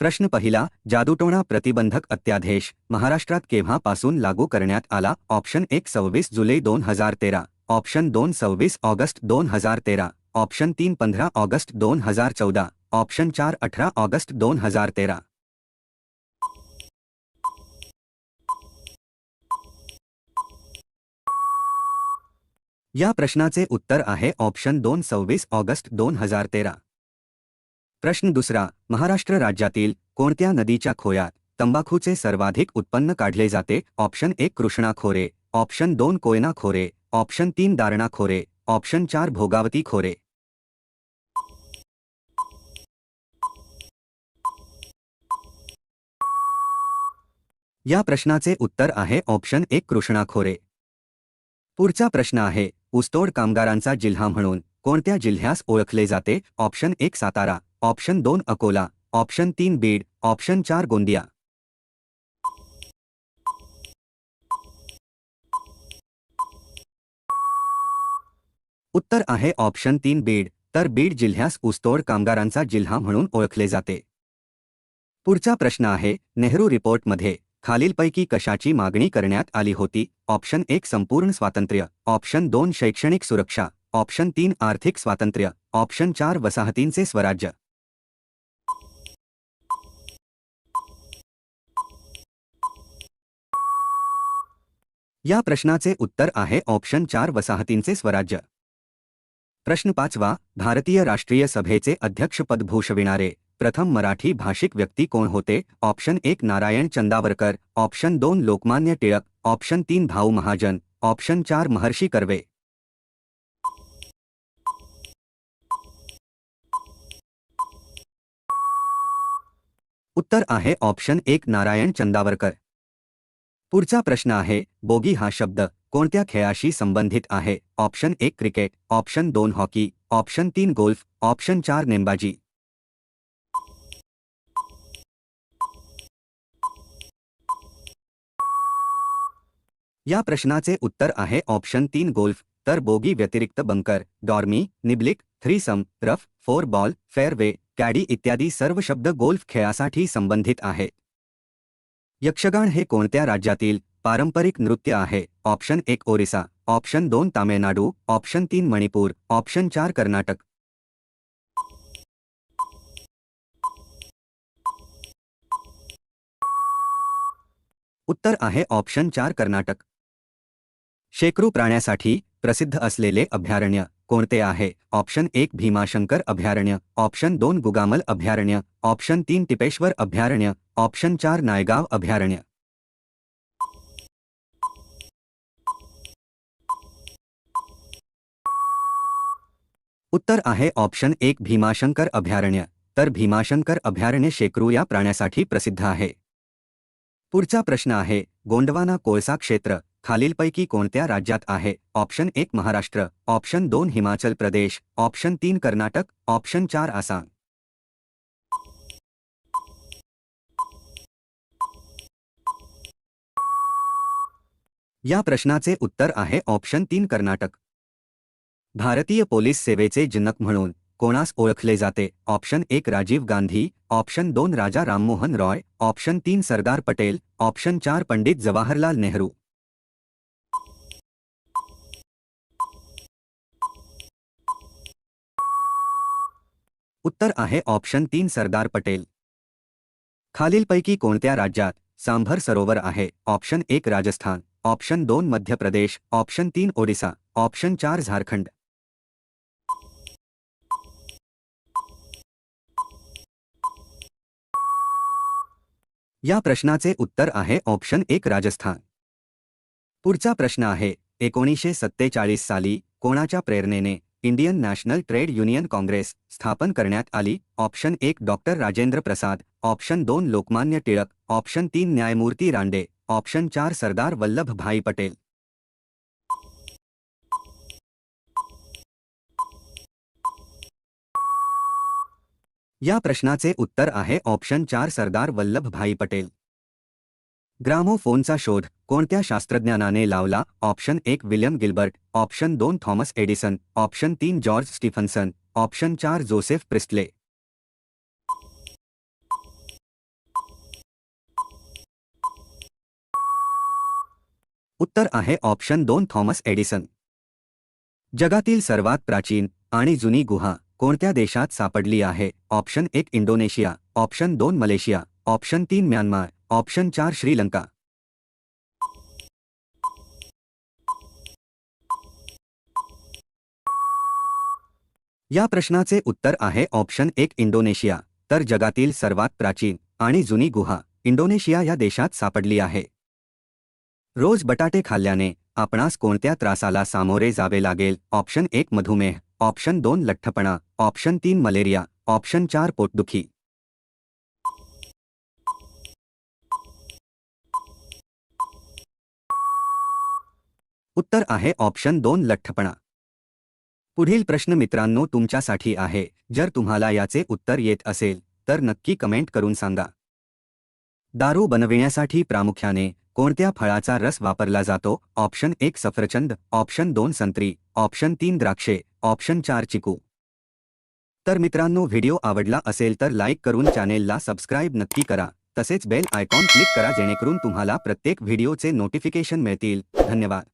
प्रश्न पहिला जादूटोणा प्रतिबंधक अत्यादेश महाराष्ट्रात केव्हापासून लागू करण्यात आला? ऑप्शन एक सव्वीस जुलै दोन हजार तेरा. ऑप्शन दोन सव्वीस ऑगस्ट दोन हजार तेरा. ऑप्शन तीन पंधरा ऑगस्ट दोन हजार चौदा. ऑप्शन चार अठरा ऑगस्ट दोन हजार तेरा. या प्रश्नाचे उत्तर आहे ऑप्शन दोन सव्वीस ऑगस्ट दोन हजार तेरा. प्रश्न दुसरा महाराष्ट्र राज्यातील कोणत्या नदीच्या खोयात तंबाखूचे सर्वाधिक उत्पन्न काढले जाते? ऑप्शन एक कृष्णा खोरे. ऑप्शन दोन कोयना खोरे. ऑप्शन तीन दारणा खोरे. ऑप्शन चार भोगावती खोरे. या प्रश्नाचे उत्तर आहे ऑप्शन एक कृष्णा खोरे. पुढचा प्रश्न आहे ऊसतोड कामगारांचा जिल्हा म्हणून कोणत्या जिल्ह्यास ओळखले जाते? ऑप्शन एक सातारा. ऑप्शन दोन अकोला, ऑप्शन तीन बीड, ऑप्शन चार गोंदिया. उत्तर आहे ऑप्शन तीन बीड, तर बीड जिल्ह्यास ऊसतोड कामगारांचा जिल्हा म्हणून ओळखले जाते. पुढचा प्रश्न आहे, नेहरू रिपोर्टमध्ये, खालीलपैकी कशाची मागणी करण्यात आली होती? ऑप्शन एक, संपूर्ण स्वातंत्र्य. ऑप्शन दोन, शैक्षणिक सुरक्षा. ऑप्शन तीन, आर्थिक स्वातंत्र्य. ऑप्शन चार, वसाहतींचे स्वराज्य. या प्रश्नाचे उत्तर आहे ऑप्शन चार वसाहतींचे स्वराज्य. प्रश्न पाचवा, भारतीय राष्ट्रीय सभेचे अध्यक्षपद भूषविणारे. प्रथम मराठी भाषिक व्यक्ती कोण होते? ऑप्शन एक नारायण चंदावरकर. ऑप्शन दोन लोकमान्य टिळक. ऑप्शन तीन भाऊ महाजन. ऑप्शन चार महर्षी कर्वे. उत्तर आहे ऑप्शन एक नारायण चंदावरकर. पुढचा प्रश्न आहे, बोगी हा शब्द कोणत्या खेळाशी संबंधित आहे? ऑप्शन एक क्रिकेट, ऑप्शन दोन हॉकी, ऑप्शन तीन गोल्फ, ऑप्शन चार नेमबाजी. या प्रश्नाचे उत्तर आहे ऑप्शन तीन गोल्फ, तर बोगी व्यतिरिक्त bunker, dormie, niblick, threesome, rough, four ball fairway caddie इत्यादी सर्व शब्द गोल्फ खेळासाठी संबंधित आहेत यक्षगान हे कोणत्या राज्यातील पारंपरिक नृत्य आहे? ऑप्शन एक ओरिसा, ऑप्शन दोन तामिळनाडू, ऑप्शन तीन मणिपूर, ऑप्शन चार कर्नाटक. उत्तर आहे ऑप्शन चार कर्नाटक. शेकरू प्राण्यासाठी प्रसिद्ध असलेले अभयारण्य. कोणते आहे? ऑप्शन एक, भीमाशंकर अभयारण्य. ऑप्शन दोन, गुगामल अभयारण्य. ऑप्शन तीन, टिपेश्वर अभयारण्य. ऑप्शन चार, नायगाव अभयारण्य. उत्तर आहे, ऑप्शन एक, भीमाशंकर अभयारण्य. तर भीमाशंकर अभयारण्य शेकरू या प्राण्यासाठी प्रसिद्ध आहे. पुढचा प्रश्न आहे, गोंडवाना कोळसा क्षेत्र. खालीलपैकी कोणत्या राज्यात आहे? ऑप्शन एक महाराष्ट्र, ऑप्शन दोन हिमाचल प्रदेश, ऑप्शन तीन कर्नाटक, ऑप्शन चार आसाम. या प्रश्नाचे उत्तर आहे ऑप्शन तीन कर्नाटक. भारतीय पोलीस सेवेचे जनक म्हणून कोणास ओळखले जाते? ऑप्शन एक राजीव गांधी, ऑप्शन दोन राजा राममोहन रॉय, ऑप्शन तीन सरदार पटेल, ऑप्शन चार पंडित जवाहरलाल नेहरू. उत्तर आहे ऑप्शन तीन सरदार पटेल. खालीलपैकी कोणत्या राज्यात सांभर सरोवर आहे? ऑप्शन एक राजस्थान. ऑप्शन दोन मध्य प्रदेश. ऑप्शन तीन ओडिसा. ऑप्शन चार झारखंड. या प्रश्नाचे उत्तर आहे ऑप्शन एक राजस्थान. पुढचा प्रश्न आहे एकोणीसशे सत्तेचाळीस साली कोणाच्या प्रेरणेने Indian National Trade Union Congress स्थापन आली. ऑप्शन एक, डॉक्टर राजेंद्र प्रसाद. ऑप्शन दोन, लोकमान्य टिळक. ऑप्शन तीन, न्यायमूर्ती रांडे. ऑप्शन चार, सरदार वल्लभभाई पटेल. या प्रश्नाचे उत्तर आहे. ऑप्शन चार, सरदार वल्लभभाई पटेल. ग्रामोफोनचा शोध कोणत्या शास्त्रज्ञानाने लावला? ऑप्शन एक विल्यम गिल्बर्ट. ऑप्शन दोन थॉमस एडिसन. ऑप्शन तीन जॉर्ज स्टीफन्सन. ऑप्शन चार जोसेफ प्रिस्टले. उत्तर आहे ऑप्शन दोन थॉमस एडिसन. जगातील सर्वात प्राचीन आणि जुनी गुहा कोणत्या देशात सापडली आहे? ऑप्शन एक इंडोनेशिया. ऑप्शन दोन मलेशिया. ऑप्शन तीन म्यानमार. ऑप्शन चार श्रीलंका. या प्रश्नाचे उत्तर आहे ऑप्शन एक इंडोनेशिया तर जगातील सर्वात प्राचीन आणि जुनी गुहा इंडोनेशिया या देशात सापडली आहे. रोज बटाटे खाल्ल्याने आपणास कोणत्या त्रासाला सामोरे जावे लागेल? ऑप्शन एक मधुमेह ऑप्शन दोन लठ्ठपणा ऑप्शन तीन मलेरिया ऑप्शन चार पोटदुखी. उत्तर आहे ऑप्शन दोन लठ्ठपणा. पुढील प्रश्न मित्रांनो तुमच्यासाठी आहे. जर तुम्हाला याचे उत्तर येत असेल तर नक्की कमेंट करून सांगा. दारू बनविण्यासाठी प्रामुख्याने कोणत्या फळाचा रस वापरला जातो? ऑप्शन एक सफरचंद ऑप्शन दोन संत्री ऑप्शन तीन द्राक्षे ऑप्शन चार चिकू. तर मित्रांनो व्हिडिओ आवडला असेल तर लाईक करून चॅनेलला सबस्क्राईब नक्की करा. तसेच बेल आयकॉन क्लिक करा जेणेकरून तुम्हाला प्रत्येक व्हिडिओचे नोटिफिकेशन मिळतील. धन्यवाद.